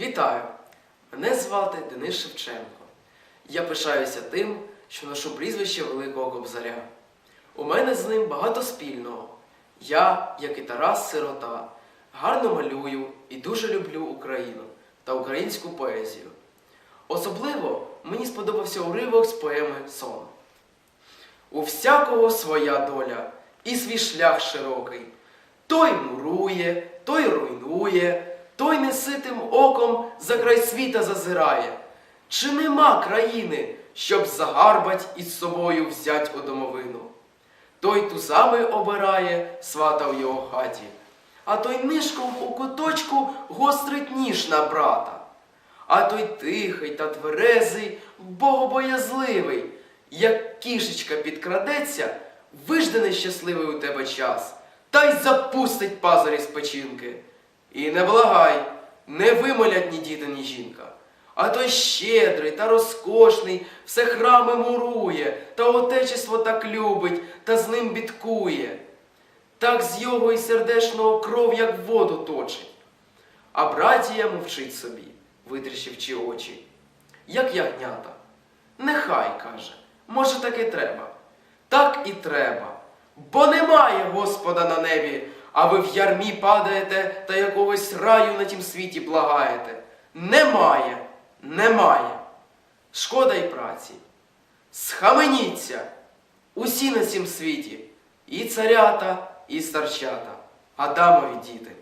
Вітаю! Мене звати Денис Шевченко. Я пишаюся тим, що ношу прізвище Великого Кобзаря. У мене з ним багато спільного. Я, як і Тарас Сирота, гарно малюю і дуже люблю Україну та українську поезію. Особливо мені сподобався уривок з поеми Сон. У всякого своя доля і свій шлях широкий. Той мурує, той руйнує, той неситим оком за край світа зазирає. Чи нема країни, щоб загарбать із собою взять у домовину? Той тузами обирає свата в його хаті, а той нишком у куточку гострить ніж на брата. А той тихий та тверезий, богобоязливий, як кішечка підкрадеться, вижде нещасливий у тебе час, та й запустить пазурі з печінки. І не благай, не вимолять ні діти, ні жінка. А той щедрий та розкошний все храми мурує, та отечество так любить, та з ним бідкує. Так з його і сердешного кров, як воду точить. А братія мовчить собі, витріщивши очі, як ягнята. Нехай каже, може так і треба. Так і треба. Бо немає Господа на небі, а ви в ярмі падаєте та якогось раю на тім світі благаєте. Немає, немає. Шкода й праці. Схаменіться усі на цім світі, і царята, і старчата, Адамові діти.